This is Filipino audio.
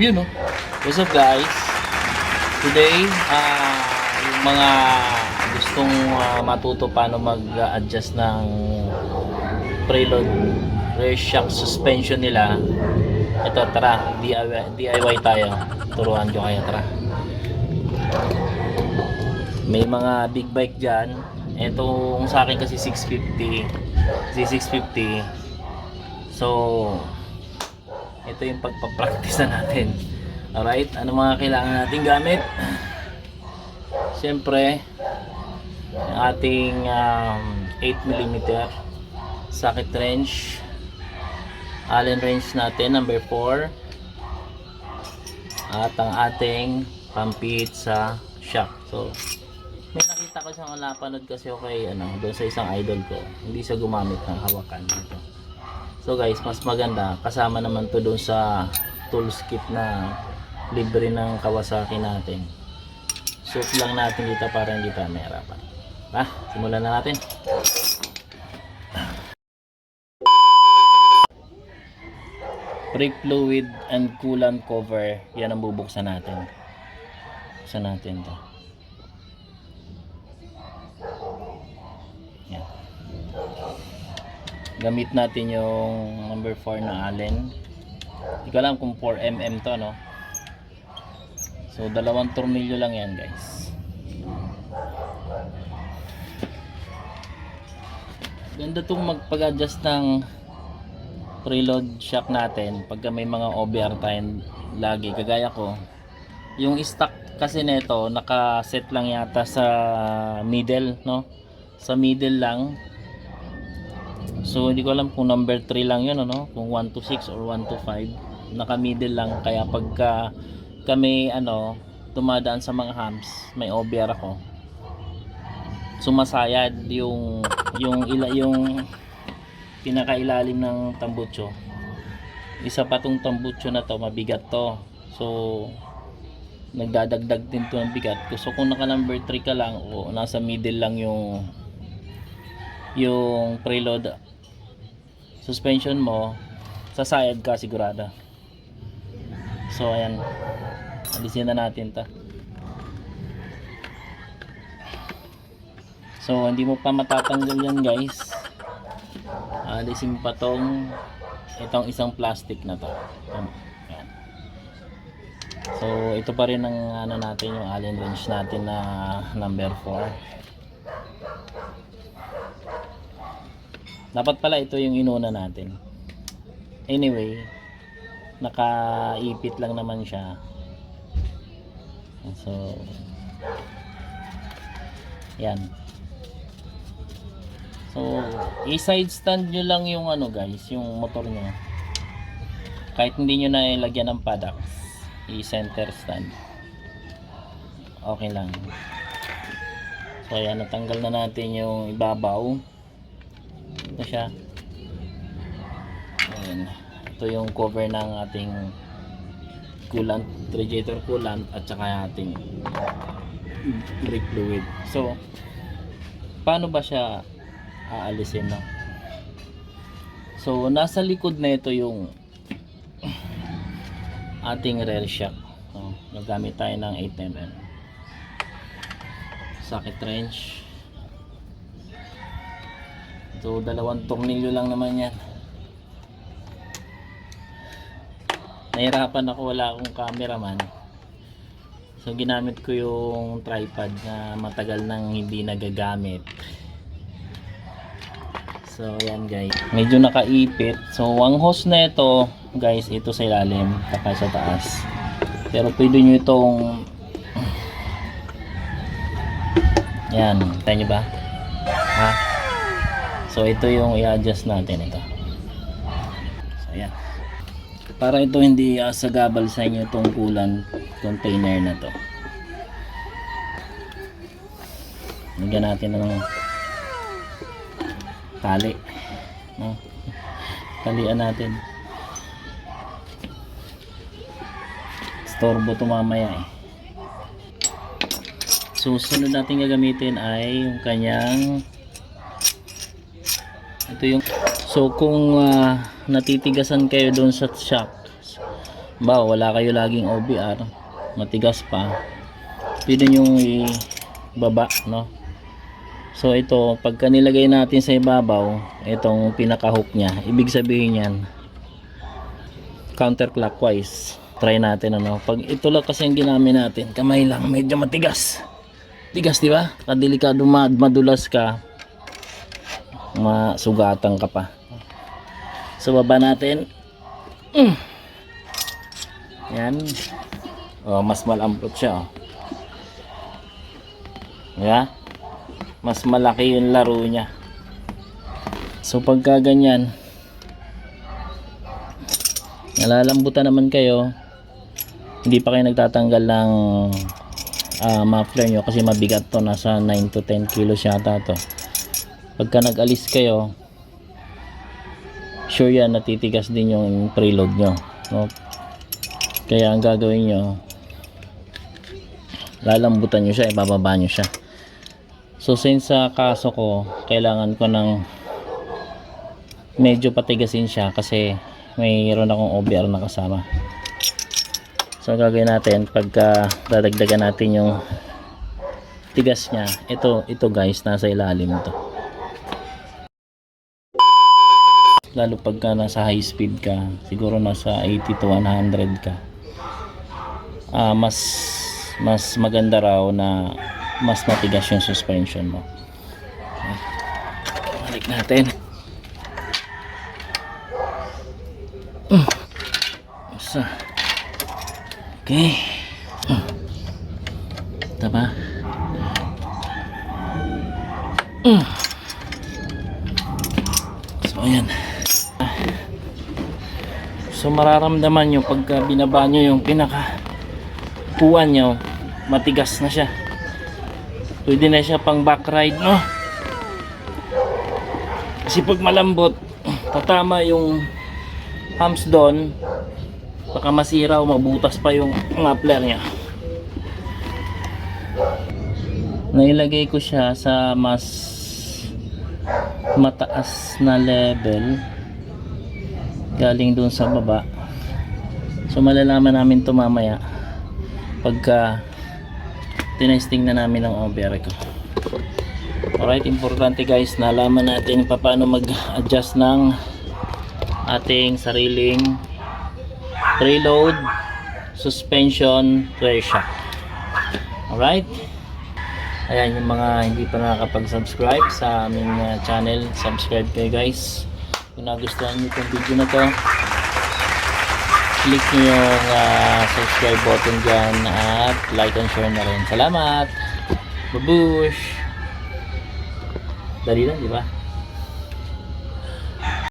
Yun no. What's up guys? Today, ah yung mga gustong ah, matuto paano mag-adjust ng preload rear suspension nila. Ito, tara, DIY, DIY tayo. Turuan ko kayo, tara. May mga big bike dyan. Itong sa akin kasi 650. Z650. So, ito yung pagpapractice na natin. Alright, ano mga kailangan natin gamit? Siyempre, yung ating um, 8mm socket wrench. Allen wrench natin, number 4. At ang ating pampit sa shock. So, may nakita ko siyang napanood kasi ako kay ano, doon sa isang idol ko. Hindi siya gumamit ng hawakan dito. So guys, mas maganda kasama naman to doon sa tools kit na libre ng Kawasaki natin. Suit lang natin dito para hindi tayo mahirapan. Ha? Simulan na natin. Brake fluid and coolant cover. Yan ang bubuksan natin. Buksan natin to. Gamit natin yung number 4 na Allen. Hindi ko alam kung 4mm to, no? So, dalawang tornilyo lang yan, guys. Ganda tong magpag-adjust ng preload shock natin pagka may mga tayo lagi kagaya ko yung stock kasi nito naka-set lang yata sa middle no sa middle lang so hindi ko alam kung number 3 lang yun ano? Kung 1 to 6 or 1 to 5 naka middle lang. Kaya pagka kami ano tumadaan sa mga hams may OBR ako. Sumasayad yung yung ila yung pinakailalim ng tambutso. Isa pa tong tambutso na to mabigat to. So nagdadagdag din to ng bigat. So kung naka number 3 ka lang o nasa middle lang yung yung preload suspension mo sasayad ka sigurado. So ayan. Alisin na natin ta so hindi mo pa matatanggal yan guys. Alisin pa tong itong isang plastic na to. Yan. Yan. so ito pa rin ang ano natin yung allen wrench natin na number 4 dapat pala ito yung inuna natin anyway nakaipit lang naman siya so yan So, i-side stand nyo lang yung ano guys, yung motor nyo. Kahit hindi nyo na ilagyan ng paddocks, i-center stand. Okay lang. So, ayan, natanggal na natin yung ibabaw. Ito siya. Ayan. Ito yung cover ng ating coolant, radiator coolant at saka ating brake fluid. So, paano ba siya aalisin no so nasa likod na ito yung ating rear shock no? nagamit tayo ng 8mm socket wrench so dalawang tornilyo lang naman yan nahirapan ako wala akong cameraman so ginamit ko yung tripod na matagal nang hindi nagagamit So, ayan guys. Medyo nakaipit. So, ang hose na ito, guys, ito sa ilalim, saka sa taas. Pero pwede nyo itong yan. Kita nyo ba? So, ito yung i-adjust natin ito. So, ayan. Para ito hindi uh, sagabal sa inyo itong coolant container na to. Lagyan natin ng tali no? talian natin storbo to mamaya eh so sunod natin gagamitin ay yung kanyang ito yung so kung uh, natitigasan kayo doon sa shock ba wala kayo laging OBR matigas pa pwede nyo ibaba no? So ito pagka nilagay natin sa ibabaw itong pinaka hook nya ibig sabihin yan counterclockwise. Try natin ano? Pag ito lang kasi ang ginamit natin kamay lang medyo matigas. Tigas di ba? Kadelikado mad madulas ka masugatan ka pa. So baba natin. Mm. yan. Oh, mas malambot siya oh. Yeah? mas malaki yung laro niya. So pagka ganyan nalalambutan naman kayo. Hindi pa kayo nagtatanggal ng ah, muffler nyo kasi mabigat to. Nasa 9 to 10 kilos yata to pagka nag-alis kayo sure yan natitigas din yung preload nyo. No? kaya ang gagawin nyo lalambutan nyo siya ibababa nyo siya. So since sa kaso ko kailangan ko ng medyo patigasin siya kasi mayroon akong OBR na kasama. So gagawin natin pagka dadagdagan natin yung tigas niya ito ito guys nasa ilalim to lalo pagka nasa high speed ka siguro nasa 80 to 100 ka ah mas mas maganda raw na mas matigas yung suspension mo balik natin Mm. Isa. Okay. Tama. Mm. So, ayan. So, mararamdaman nyo pagka binaba nyo yung pinaka puwan nyo, matigas na siya. Pwede na siya pang back ride, no? Kasi pag malambot, tatama yung hams doon, baka masira o mabutas pa yung muffler niya. Nailagay ko siya sa mas mataas na level galing doon sa baba. So malalaman namin to mamaya pagka tinesting na namin ang OBR ko. Alright, importante guys, nalaman natin pa paano mag-adjust ng ating sariling preload suspension rear shock. Alright? Ayan yung mga hindi pa nakakapag-subscribe sa aming uh, channel. Subscribe kayo guys. Kung nagustuhan nyo itong video na to, click nyo yung uh, subscribe button dyan at like and share na rin. Salamat! Babush! Dali lang, di ba?